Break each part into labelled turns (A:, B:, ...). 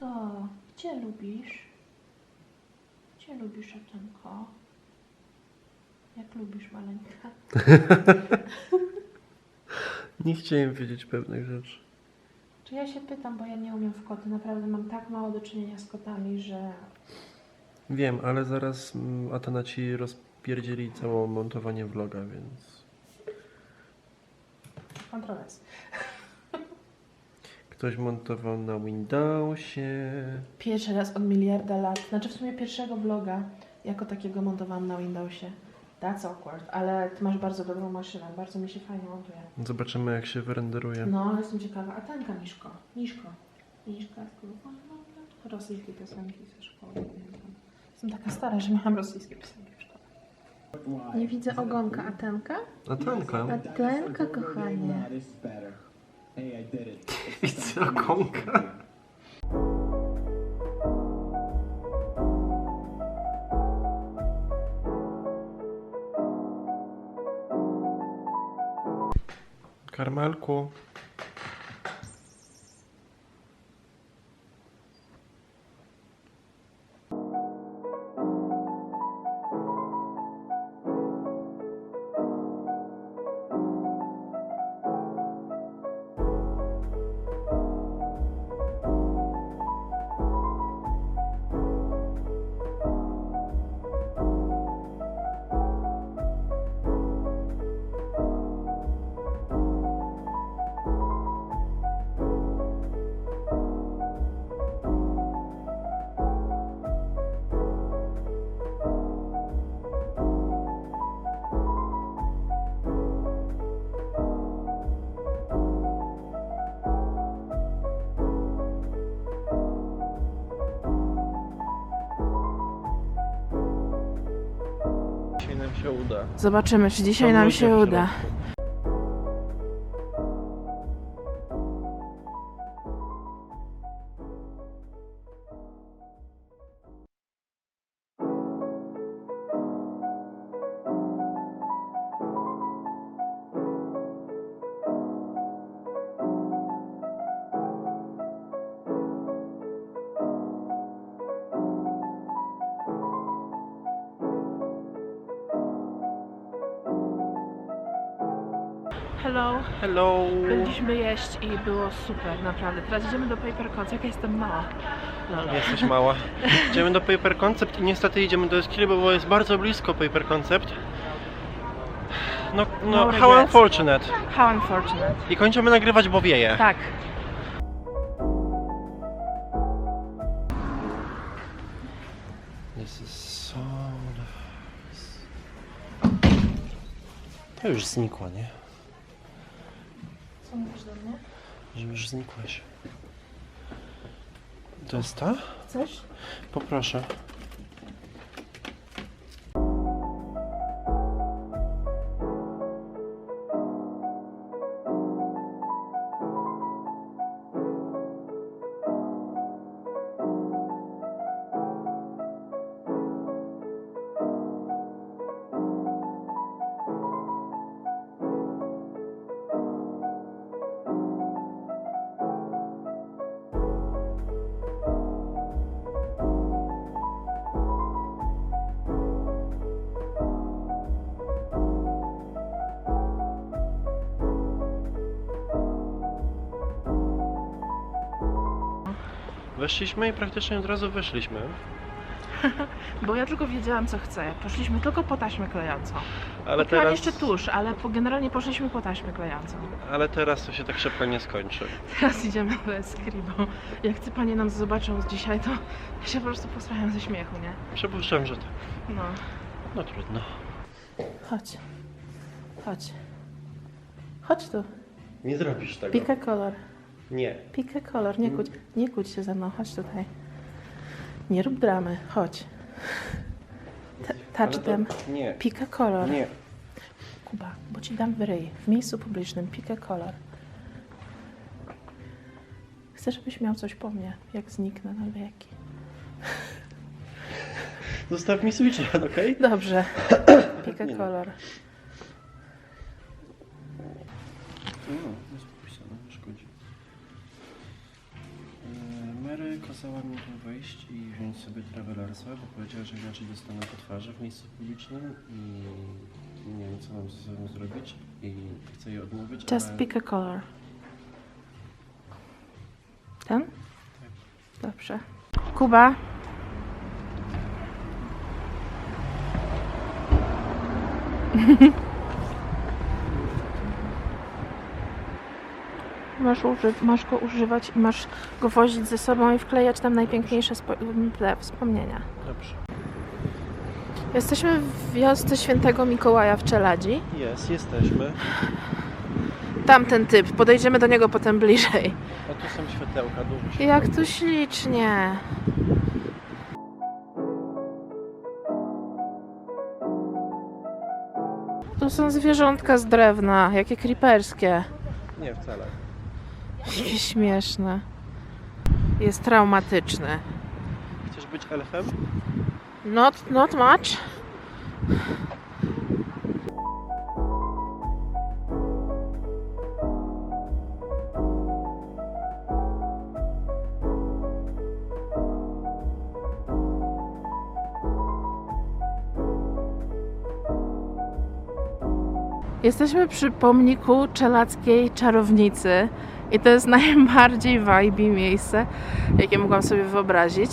A: O, gdzie lubisz? Gdzie lubisz Atenko? Jak lubisz maleńka?
B: Nie chciałem wiedzieć pewnych rzeczy.
A: Czy ja się pytam, bo ja nie umiem w koty. Naprawdę mam tak mało do czynienia z kotami, że
B: Wiem, ale zaraz mm, Atena ci rozpierdzieli całe montowanie vloga, więc
A: kontrowers.
B: Ktoś montował na Windowsie.
A: Pierwszy raz od miliarda lat, znaczy w sumie pierwszego vloga jako takiego montowałam na Windowsie. That's awkward, ale ty masz bardzo dobrą maszynę, bardzo mi się fajnie montuje.
B: Zobaczymy jak się wyrenderuje.
A: No, jestem ciekawa. A tenka Miszko? Miszko. Miszka, kurwa, no, rosyjskie piosenki ze szkoły. pamiętam. Jestem taka stara, że miałam rosyjskie piosenki w szkole. Nie widzę ogonka. Atenka?
B: Atenka.
A: Atenka, kochanie.
B: Widzę ogonka. Karmelku. Dzisiaj nam się uda.
A: Zobaczymy, czy dzisiaj
B: Są
A: nam się uda.
B: środku.
A: Hello.
B: Hello.
A: Byliśmy jeść i było super, naprawdę. Teraz idziemy do Paper Cots, jaka jestem mała. Lol.
B: Jesteś mała. Idziemy do Paper Concept i niestety idziemy do Eskili, bo jest bardzo blisko Paper Concept. No,
A: No
B: no
A: regrets.
B: how unfortunate.
A: How unfortunate.
B: I kończymy nagrywać, bo wieje.
A: Tak.
B: This is so nice. To już znikła, nie?
A: Co mówisz do mnie?
B: Że już znikłeś. To jest ta?
A: Chcesz?
B: Poproszę. Weszliśmy i praktycznie od razu wyszliśmy.
A: Bo ja tylko wiedziałam, co chcę. Poszliśmy tylko po taśmę klejącą.
B: Ale
A: Kupiłam
B: teraz,
A: jeszcze tusz, ale po, generalnie poszliśmy po taśmę klejącą.
B: ale teraz to się tak szybko nie skończy.
A: Teraz idziemy do Eskri, bo jak ty panie nas zobaczą dzisiaj, to ja się po prostu posrałem ze śmiechu, nie?
B: Przypuszczam, że tak.
A: No.
B: No trudno.
A: Chodź. Chodź. Chodź tu.
B: Nie zrobisz tego.
A: Pika kolor.
B: Nie.
A: Pika kolor. Nie kłóć, nie kłóć się ze mną. Chodź tutaj. Nie rób dramy. Chodź. T-
B: Ale
A: Touch
B: to-
A: them.
B: Nie.
A: Pika kolor.
B: Nie.
A: Kuba, bo ci dam w ryj. W miejscu publicznym. Pika kolor. Chcę, żebyś miał coś po mnie, jak zniknę na wieki.
B: Zostaw mi switcha, okej?
A: Dobrze. Pika
B: Nie no.
A: kolor.
B: Sobie travelersa, bo powiedziała, że inaczej dostanę po twarzy w miejscu publicznym i nie wiem co mam ze sobą zrobić i chcę jej odmówić,
A: Just
B: ale
A: pick a color. Ten? Dobrze. Kuba. Masz, masz go używać i masz go wozić ze sobą i wklejać tam najpiękniejsze wspomnienia.
B: dobrze.
A: Jesteśmy w wiosce świętego Mikołaja w Czeladzi.
B: Jest, jesteśmy.
A: Tamten typ, podejdziemy do niego potem bliżej.
B: A tu są światełka, dużo świateł.
A: Jak tu ślicznie. Tu są zwierzątka z drewna, jakie creeperskie.
B: Nie, wcale.
A: Jakie śmieszne. Jest traumatyczny.
B: Chcesz być elfem?
A: Not, not much. Jesteśmy przy pomniku czelackiej czarownicy i to jest najbardziej vibe miejsce, jakie mogłam sobie wyobrazić.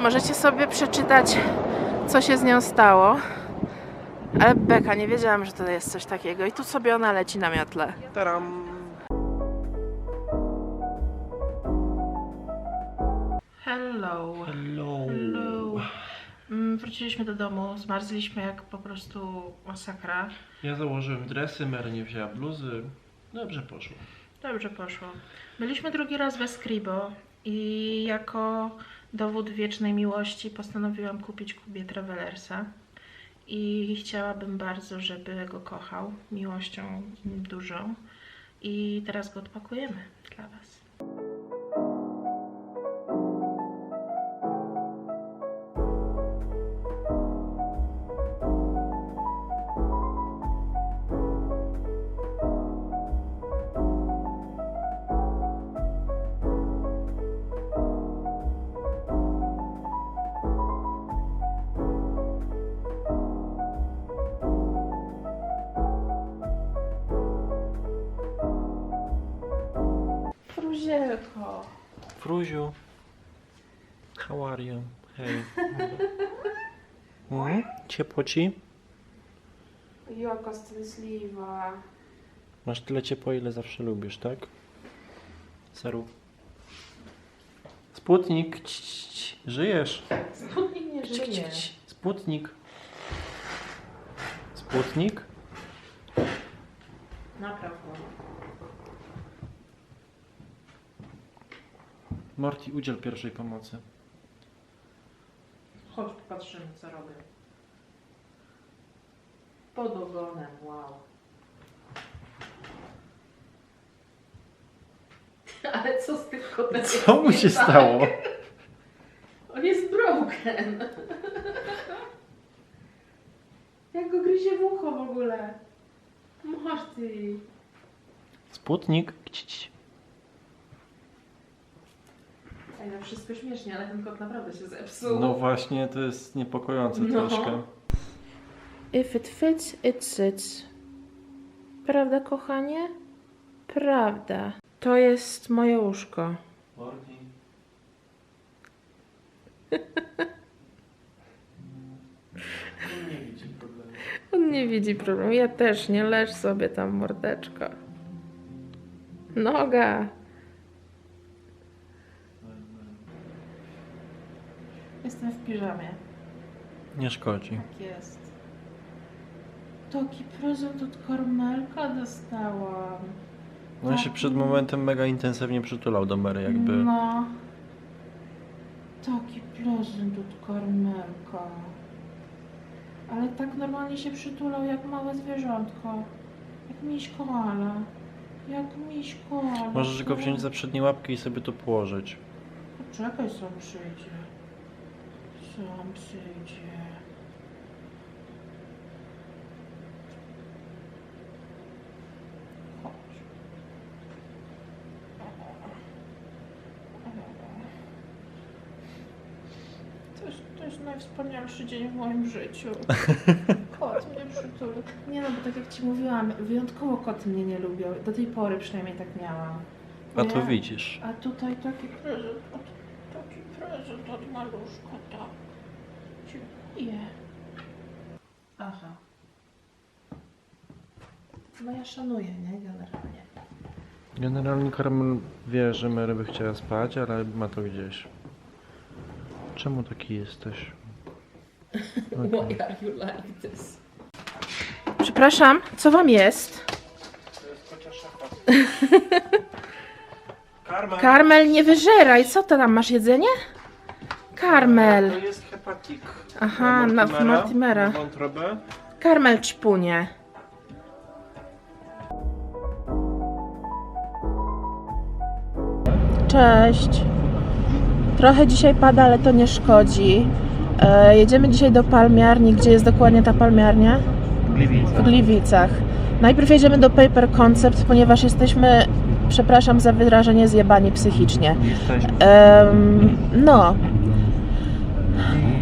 A: Możecie sobie przeczytać, co się z nią stało. Ale beka, nie wiedziałam, że to jest coś takiego. I tu sobie ona leci na miotle.
B: Taram!
A: Hello.
B: Hello!
A: Wróciliśmy do domu, zmarzliśmy jak po prostu masakra.
B: Ja założyłem dresy, Mary nie wzięła bluzy. Dobrze poszło.
A: Dobrze poszło. Byliśmy drugi raz we Skribo i jako dowód wiecznej miłości postanowiłam kupić Kubie Travelersa. I chciałabym bardzo, żeby go kochał miłością dużą. I teraz go odpakujemy dla Was.
B: Fruziu. How are you? Hej. Mhm. Ciepło ci?
A: Jaka szczęśliwa.
B: Masz tyle ciepła, ile zawsze lubisz, tak? Seru. Sputnik. Ć, ć, ć. Żyjesz.
A: Sputnik nie
B: Ć, ć,
A: żyje.
B: ć. Sputnik. Sputnik?
A: Naprawdę.
B: Morty, udziel pierwszej pomocy.
A: Chodź, popatrzymy, co robię. Pod ogonem, wow. Ale co z tym kotem?
B: Co mu się stało?
A: On jest broken. Jak go gryzie w ucho w ogóle. Morty.
B: Sputnik. Ć, ć.
A: Ej, no wszystko śmiesznie, ale ten kot naprawdę się zepsuł.
B: No właśnie, to jest niepokojące
A: No.
B: troszkę.
A: If it fits, it sits. Prawda, kochanie? Prawda. To jest moje łóżko.
B: Morty. Nie widzi problemu.
A: On nie widzi problemu. Ja też nie leż sobie tam, mordeczko. Noga. Jestem w piżamie.
B: Nie szkodzi.
A: Tak jest. Taki prezent od Karmelka dostałam.
B: No on się przed momentem mega intensywnie przytulał do Mary, jakby.
A: No. Taki prezent od Karmelka. Ale tak normalnie się przytulał jak małe zwierzątko. Jak miś koala. Jak miś koala.
B: Możesz go wziąć za przednie łapki i sobie to położyć.
A: Poczekaj, sam przyjdzie. Sam przyjdzie. Chodź. najwspanialszy dzień w moim życiu. Kot mnie przytuli. Nie no, bo tak jak Ci mówiłam, wyjątkowo koty mnie nie lubią. Do tej pory przynajmniej tak miałam.
B: A
A: Nie?
B: to widzisz.
A: A tutaj taki prezent, od, taki prezent od maluszka, tak. Dziękuję. Aha. No ja szanuję, nie? Generalnie.
B: Generalnie Karmel wie, że Mary by chciała spać, ale ma to gdzieś. Czemu taki jesteś?
A: Why are you like this? Przepraszam, co wam jest?
B: To jest kocia! Karmel,
A: nie wyżeraj, co to tam, masz jedzenie? Karmel.
B: To jest
A: Aha, na- w Mortimera.
B: Na wątrobę.
A: Karmel ćpunie. Cześć. Trochę dzisiaj pada, ale to nie szkodzi. E, jedziemy dzisiaj do palmiarni. Gdzie jest dokładnie ta palmiarnia? W Gliwicach. Najpierw jedziemy do Paper Concept, ponieważ jesteśmy, przepraszam za wyrażenie, zjebani psychicznie.
B: Jesteśmy.
A: Em, no.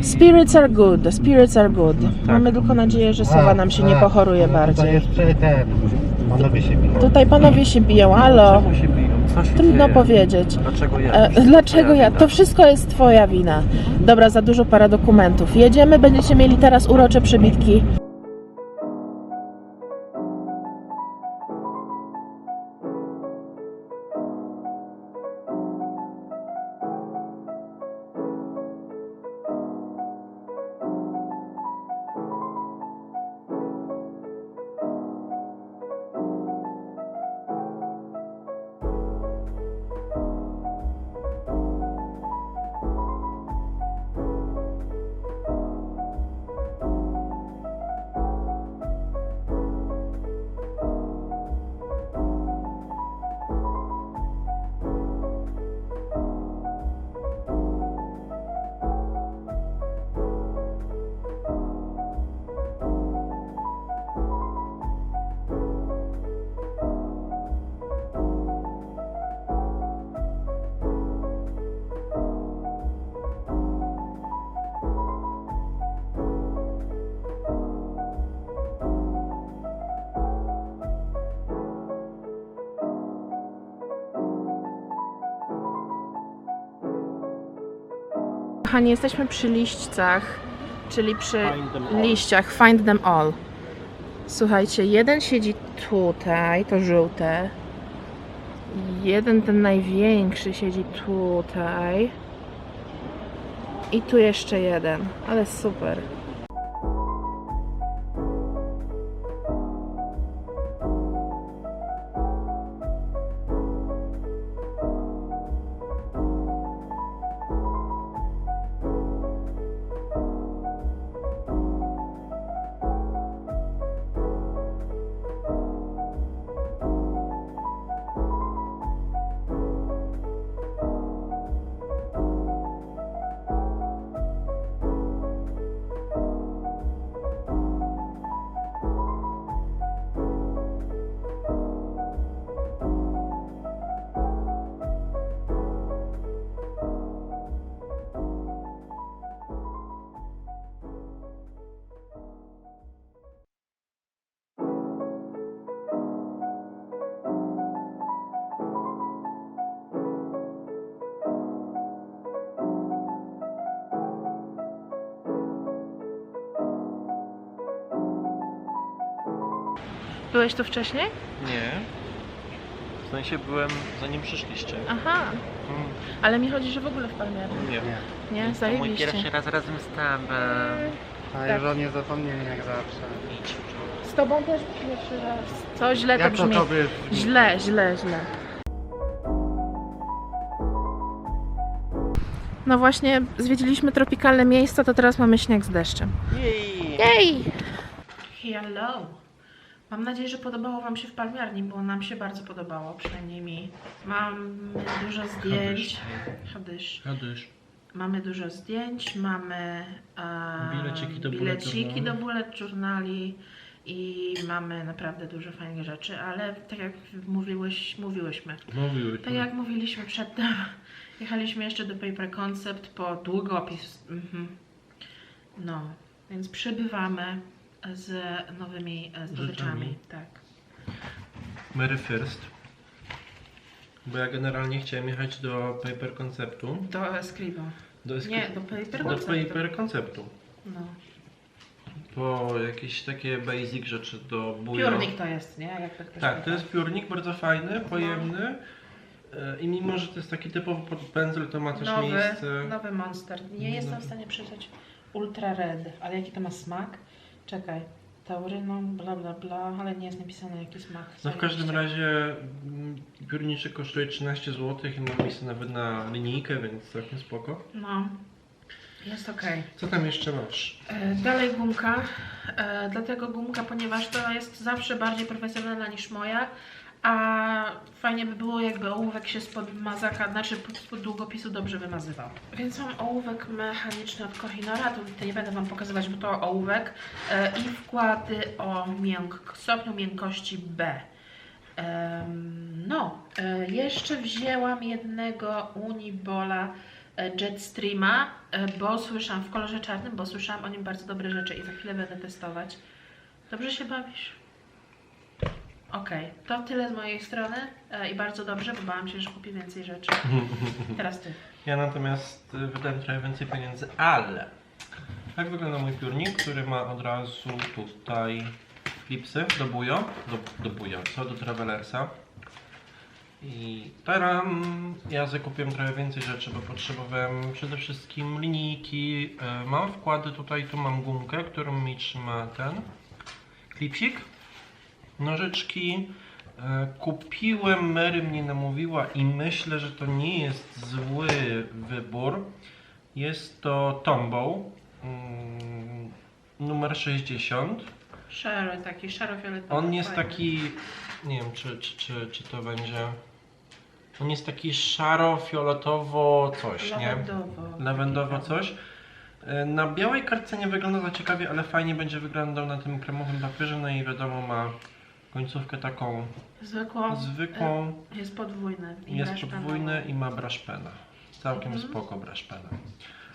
A: Spirits are good, spirits are good. Mamy tylko nadzieję, że Sowa nam się nie pochoruje
C: To
A: bardziej.
C: jeszcze ten, panowie się biją.
A: Tutaj panowie się biją, halo.
B: Czemu się biją? Co się
A: Trudno
B: dzieje?
A: powiedzieć.
B: Dlaczego ja?
A: E, dlaczego ja? To wszystko jest twoja wina. Dobra, za dużo para dokumentów. Jedziemy, będziecie mieli teraz urocze przybitki. Kochani, jesteśmy przy liśćcach, czyli przy
B: Find
A: liściach. Find them all. Słuchajcie, jeden siedzi tutaj, to żółte. Jeden, ten największy, siedzi tutaj. I tu jeszcze jeden, ale super. Byłeś tu wcześniej?
B: Nie. W sensie byłem zanim przyszliście.
A: Aha,
B: Mm,
A: ale mi chodzi, że w ogóle w Palmierze.
B: Nie.
A: Nie,
B: To mój
A: zajebiście.
B: pierwszy raz razem z tobą.
C: A już o nie zapomnieli jak zawsze.
B: Idź.
A: Z tobą też pierwszy raz. Co źle to
C: Jak to
A: brzmi.
C: tobie?
A: Źle, źle, źle. No właśnie, zwiedziliśmy tropikalne miejsca, to teraz mamy śnieg z deszczem.
B: Jej!
A: Jej! Hello! Mam nadzieję, że podobało Wam się w palmiarni, bo nam się bardzo podobało, przynajmniej mi. Mamy dużo zdjęć. Hadysz.
B: Hadysz.
A: Mamy dużo zdjęć, mamy e,
B: Bileciki do bullet
A: bileciki do bullet journali i mamy naprawdę dużo fajnych rzeczy, ale tak jak mówiłeś, mówiłyśmy,
B: Mówiły.
A: tak jak mówiliśmy przedtem, jechaliśmy jeszcze do Paper Concept po długopis. Mhm. No, więc przybywamy z nowymi e, zdobyczami.
B: Rzeczami.
A: Tak.
B: Mary First. Bo ja generalnie chciałem jechać do Paper Conceptu.
A: Do Scribo.
B: Do,
A: Nie, do Paper
B: do. Paper Conceptu.
A: No.
B: Po jakieś takie basic rzeczy do buja.
A: Piórnik to jest, nie? Jak tak,
B: Tak, to jest piórnik bardzo fajny, pojemny. E, I mimo, że to jest taki typowy pod pędzel, to ma też
A: nowy,
B: miejsce.
A: nowy Monster. Nie jestem w
B: Nowy.
A: stanie przeczytać Ultra Red, ale jaki to ma smak? Czekaj. Tauryną, bla bla bla, ale nie jest napisane jaki smak.
B: No w każdym razie mm, piórniczek kosztuje 13 zł i ma miejsce nawet na linijkę, więc całkiem spoko.
A: No, jest okej.
B: Co tam jeszcze masz?
A: E, Dalej gumka, e, dlatego gumka, ponieważ to jest zawsze bardziej profesjonalna niż moja, a fajnie by było jakby ołówek się spod mazaka, znaczy spod długopisu dobrze wymazywał. Więc mam ołówek mechaniczny od Kohinora, tutaj nie będę Wam pokazywać, bo to ołówek e, i wkłady o mięk, stopniu miękkości B. No, e, jeszcze wzięłam jednego Unibola e, Jetstreama, bo słyszałam w kolorze czarnym, bo słyszałam o nim bardzo dobre rzeczy i za chwilę będę testować. Dobrze się bawisz? Okej, to tyle z mojej strony e, i bardzo dobrze, bo bałam się, że kupi więcej rzeczy. Teraz ty.
B: Ja natomiast y, wydałem trochę więcej pieniędzy, ale tak wygląda mój piórnik, który ma od razu tutaj klipsy do bujo, do, do bujo, co do travelersa. I taram, ja zakupiłem trochę więcej rzeczy, bo potrzebowałem przede wszystkim linijki. E, Mam wkłady tutaj, tu mam gumkę, którą mi trzyma ten klipsik. Nożyczki. E, Kupiłem, Mary mnie namówiła i myślę, że to nie jest zły wybór. Jest to Tombow mm, numer 60.
A: Szary, taki szaro-fioletowy.
B: On jest
A: fajny.
B: taki, nie wiem czy, czy, czy, czy to będzie, on jest taki szaro-fioletowo coś, nie?
A: Lawendowo.
B: Lawendowo
A: Taki
B: coś. E, Na białej kartce nie wygląda za ciekawie, ale fajnie będzie wyglądał na tym kremowym papierze, no i wiadomo ma końcówkę taką
A: Zwykłą.
B: zwykłą,
A: e, Jest podwójny. i
B: jest
A: reszta
B: podwójny i ma brushpena. Całkiem
A: Mhm.
B: spoko brushpena.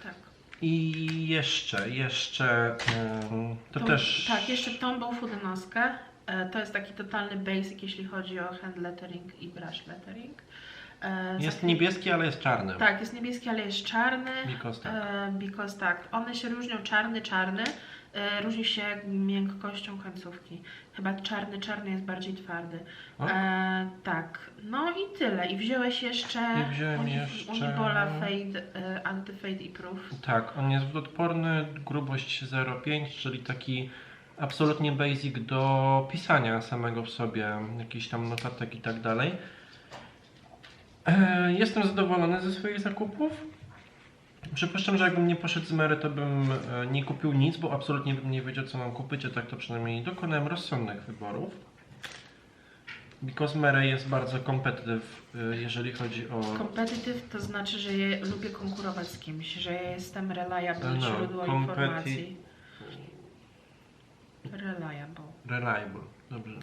A: Tak.
B: I jeszcze, jeszcze, to
A: Tą-
B: też...
A: Tak, jeszcze Tombow Fudenowskę. E, To jest taki totalny basic, jeśli chodzi o hand lettering i brush lettering. E,
B: Jest
A: za-
B: niebieski, ale jest czarny.
A: Tak, jest niebieski, ale jest czarny.
B: Because tak.
A: E, because tak. One się różnią, czarny, czarny. E, różni się miękkością końcówki. Chyba czarny, czarny jest bardziej twardy. E, tak, no i tyle. I wziąłeś jeszcze,
B: I wziąłem
A: Uni-
B: jeszcze-
A: Unibola Fade, e, Anti-Fade i Proof.
B: Tak, on jest odporny, grubość 0,5, czyli taki absolutnie basic do pisania samego w sobie, jakiś tam notatek i tak dalej. E, Jestem zadowolony ze swoich zakupów. Przypuszczam, że jakbym nie poszedł z Mary, to bym e, nie kupił nic, bo absolutnie bym nie wiedział, co mam kupić, a tak to przynajmniej dokonałem rozsądnych wyborów. Because Mary jest bardzo competitive, e, jeżeli chodzi o
A: Competitive to znaczy, że ja lubię konkurować z kimś, że ja jestem reliable,
B: No,
A: źródło informacji. Reliable.
B: reliable. Dobrze.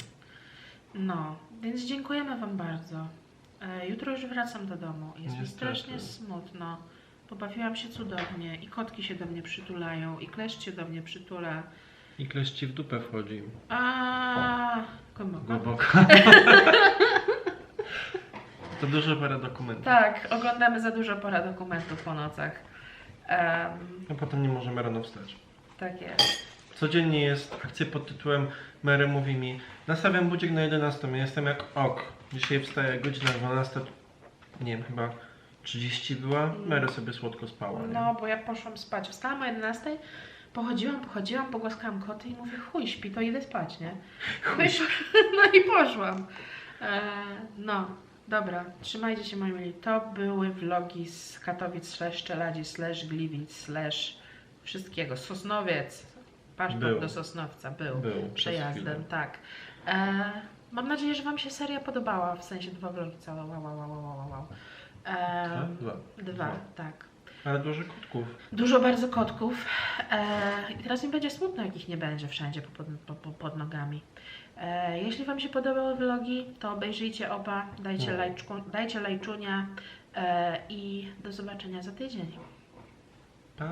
A: No, więc dziękujemy Wam bardzo. E, jutro już wracam do domu. Jest mi
B: Niestety.
A: strasznie smutno. Pobawiłam się cudownie i kotki się do mnie przytulają i kleszcz się do mnie przytula.
B: I kleś ci w dupę wchodzi.
A: A głęboko.
B: Głęboko. to dużo parę dokumentów.
A: Tak, oglądamy za dużo pora dokumentów po nocach. Em,
B: A potem nie możemy rano wstać.
A: tak jest.
B: Codziennie jest akcja pod tytułem Mary mówi mi nastawiam budzik na 11, ja jestem jak ok. Dzisiaj wstaję godzina 12, nie wiem, chyba 30 była. Mary sobie słodko spała, nie?
A: No, bo ja poszłam spać. Wstałam o 11, pochodziłam, pochodziłam, pogłaskałam koty i mówię, chuj, śpi, to idę spać, nie? No i, no i poszłam. E, no, dobra, trzymajcie się moi mili. To były vlogi z Katowic slash Czeladzi slash Gliwic slash wszystkiego. Sosnowiec, paszport
B: Był.
A: do Sosnowca był.
B: Był
A: Przejazdem, tak. E, mam nadzieję, że Wam się seria podobała, w sensie dwa vlogi całe, wow, wow, wow, wow, wow. E,
B: Dwa?
A: Dwa, tak.
B: Ale dużo kotków.
A: Dużo bardzo kotków. E, I teraz mi będzie smutno, jak ich nie będzie wszędzie po, pod, po, po, pod nogami. E, jeśli Wam się podobały vlogi, to obejrzyjcie oba, dajcie,
B: No.
A: lajczku, dajcie lajczunia e, i do zobaczenia za tydzień.
B: Bye.